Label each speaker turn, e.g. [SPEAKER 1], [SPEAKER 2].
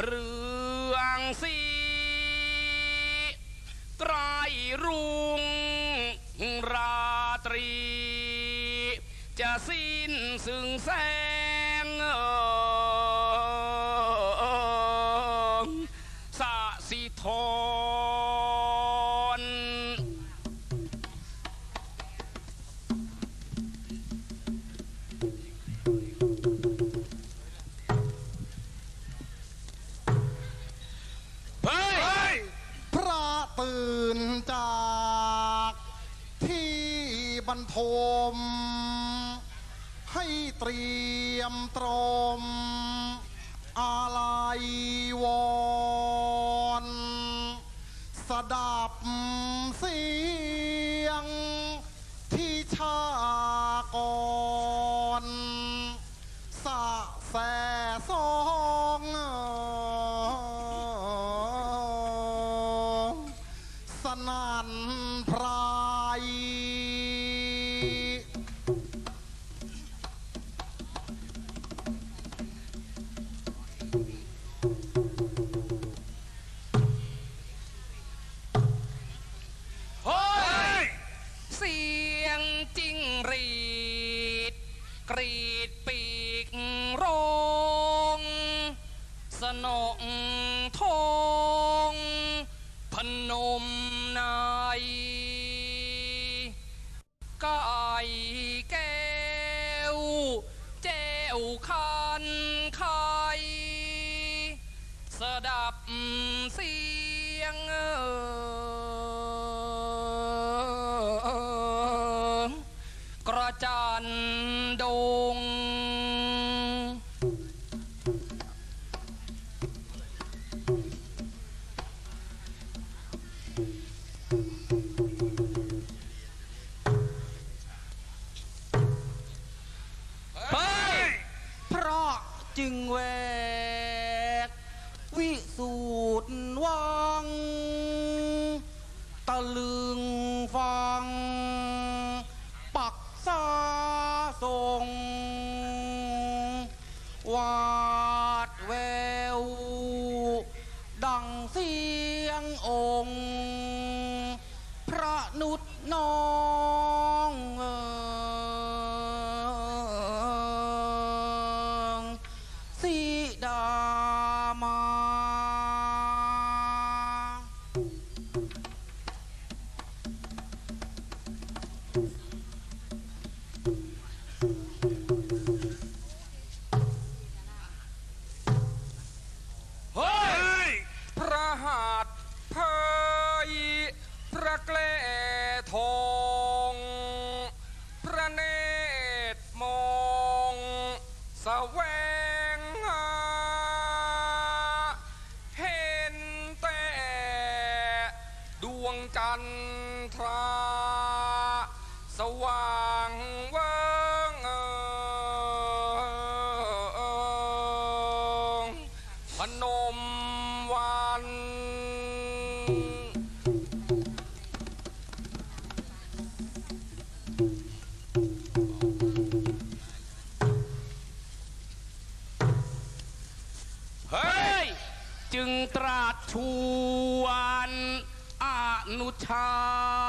[SPEAKER 1] เรื่องสีไตรรุ่งราตรี จะสิ้นสึงแส
[SPEAKER 2] บรรทม ให้เตรียมตรม อาลัยวอน กรี
[SPEAKER 1] ดปีกรงสนองทองพนมนายไก่แก้วเจ้า
[SPEAKER 3] ข้า องค์พระนุษน้อ
[SPEAKER 1] นมวันเฮ้ย จึงตรัสชวนอนุชาจากพลับพลา